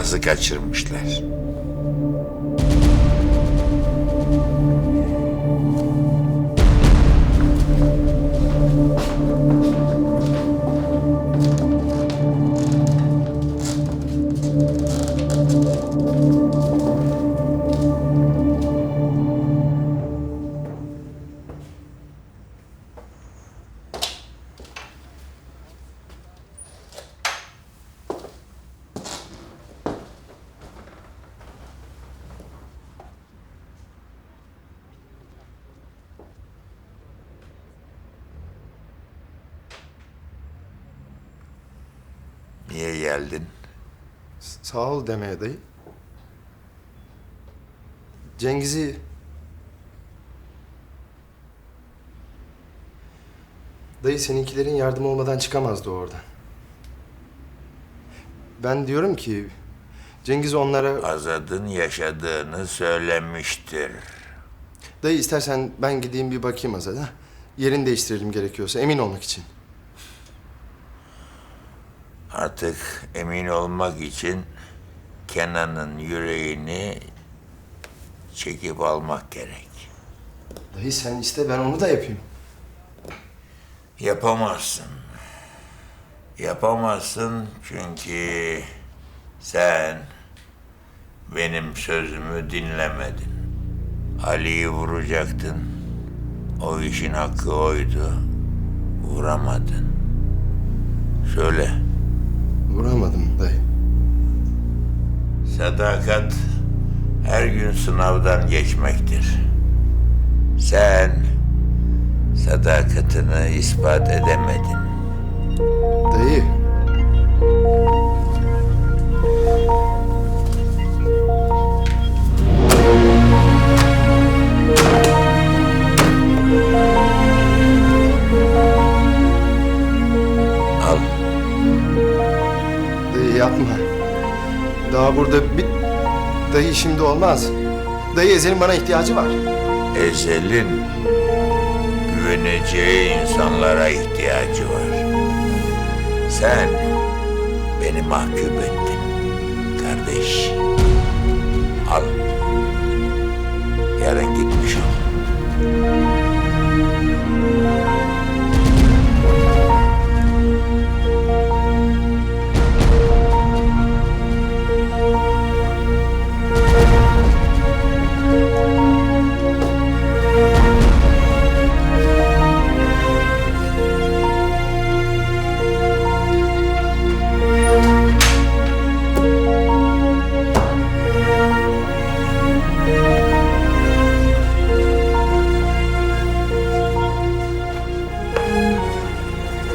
nasıl kaçırmışlar. Niye geldin? Sağ ol demeye dayı. Cengiz'i... Dayı seninkilerin yardımı olmadan çıkamazdı oradan. Ben diyorum ki Cengiz onlara... Azad'ın yaşadığını söylemiştir. Dayı istersen ben gideyim bir bakayım Azad'a. Yerini değiştirelim gerekiyorsa emin olmak için. Artık emin olmak için Kenan'ın yüreğini çekip almak gerek. Dayı sen iste ben onu da yapayım. Yapamazsın. Yapamazsın çünkü sen benim sözümü dinlemedin. Ali'yi vuracaktın. O işin hakkı oydu. Vuramadın. Söyle. Vuramadım dayı. Sadakat her gün sınavdan geçmektir. Sen sadakatini ispat edemedin. Dayı. Bir... Dayı şimdi olmaz. Dayı Ezel'in bana ihtiyacı var. Ezel'in güveneceği insanlara ihtiyacı var. Sen beni mahkum ettin kardeş. Al.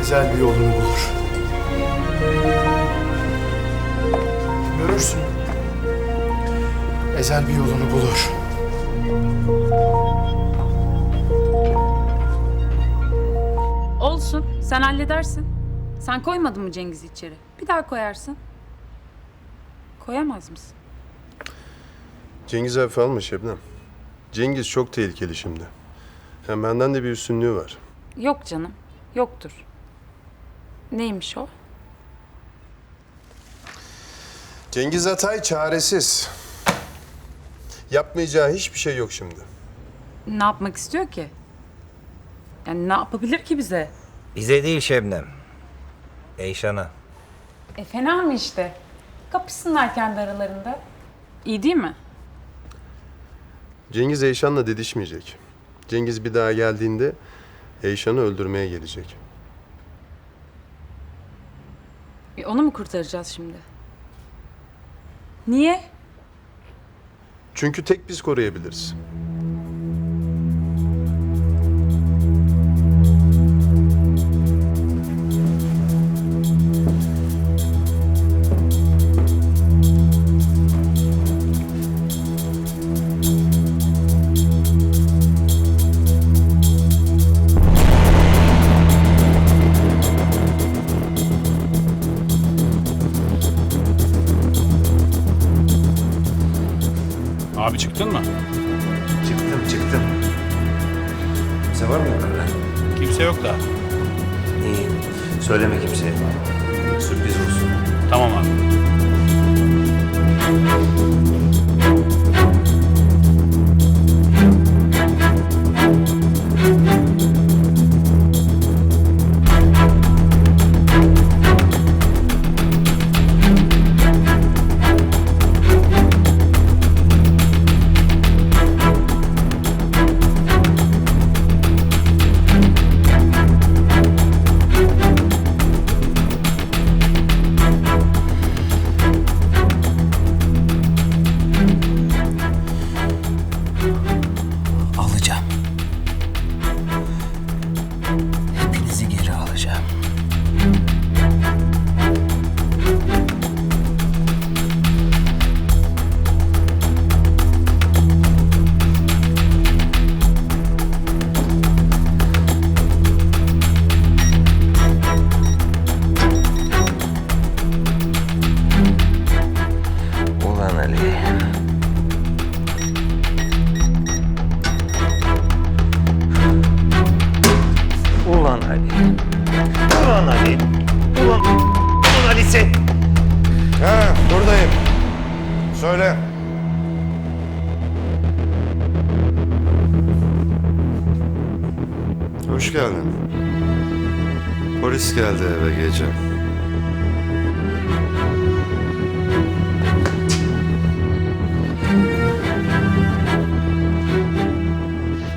Güzel bir yolunu bulur. Görürsün. Ezel bir yolunu bulur. Olsun. Sen halledersin. Sen koymadın mı Cengiz'i içeri? Bir daha koyarsın. Koyamaz mısın? Cengiz hafife alma Şebnem. Cengiz çok tehlikeli şimdi. Hem benden de bir üstünlüğü var. Yok canım. Yoktur. Neymiş o? Cengiz Atay çaresiz. Yapmayacağı hiçbir şey yok şimdi. Ne yapmak istiyor ki? Yani ne yapabilir ki bize? Bize değil Şebnem. Eyşan'a. E fena mı işte? Kapışsınlar kendi aralarında. İyi değil mi? Cengiz Eyşan'la didişmeyecek. Cengiz bir daha geldiğinde Eyşan'ı öldürmeye gelecek. E, onu mu kurtaracağız şimdi? Niye? Çünkü tek biz koruyabiliriz. Abi çıktın mı? Çıktım çıktım. Kimse var mı yukarıda? Kimse yok da. İyi. Söyleme kimseye. Sürpriz olsun. Tamam abi. Ali. Ulan Ali. Ulan, ulan Ali sen. Ha buradayım. Söyle. Hoş geldin. Polis geldi eve gece.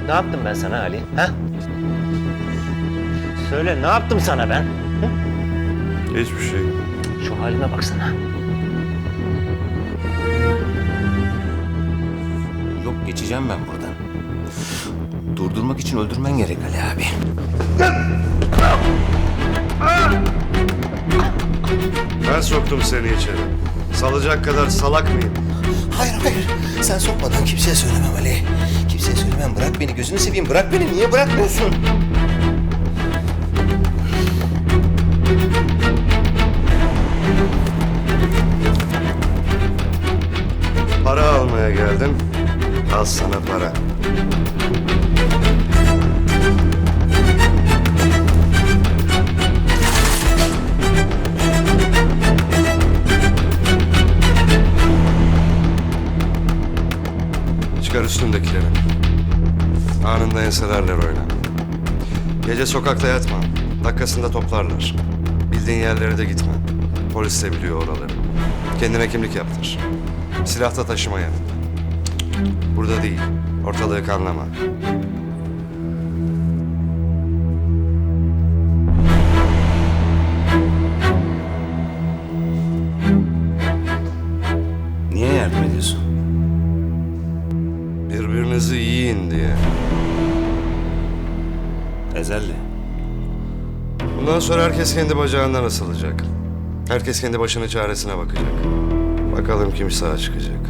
Ne yaptım ben sana Ali? Ha? Söyle ne yaptım sana ben? Hiçbir şey. Şu halime baksana. Yok geçeceğim ben buradan. Durdurmak için öldürmen gerek Ali abi. Ben soktum seni içeri. Salacak kadar salak mıyım? Hayır hayır. Sen sokmadan kimseye söylemem Ali. Kimseye söylemem. Bırak beni gözünü seveyim. Bırak beni. Niye bırakmıyorsun? Para almaya geldim. Al sana para. Çıkar üstündekileri. Anında enselerler oyna. Gece sokakta yatma. Dakikasında toplarlar. Bildiğin yerlere de gitme. Polis de biliyor oraları. Kendine kimlik yaptır. Silah da taşıma. Burada değil. Ortalığı kanlama. Bundan sonra herkes kendi bacağından asılacak. Herkes kendi başının çaresine bakacak. Bakalım kim sağ çıkacak.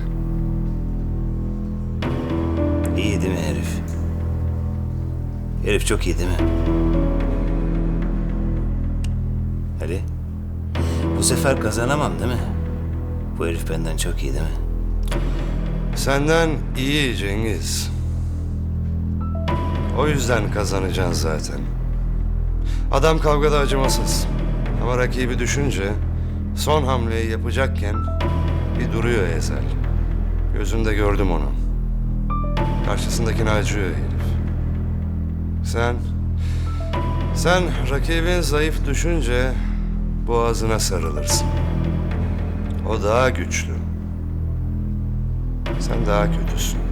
İyi değil mi herif? Herif çok iyi değil mi? Ali, bu sefer kazanamam değil mi? Bu herif benden çok iyi değil mi? Senden iyi Cengiz. O yüzden kazanacaksın zaten. Adam kavgada acımasız. Ama rakibi düşünce son hamleyi yapacakken bir duruyor Ezel. Gözünde gördüm onu. Karşısındakini acıyor herif. Sen, sen rakibin zayıf düşünce boğazına sarılırsın. O daha güçlü. Sen daha kötüsün.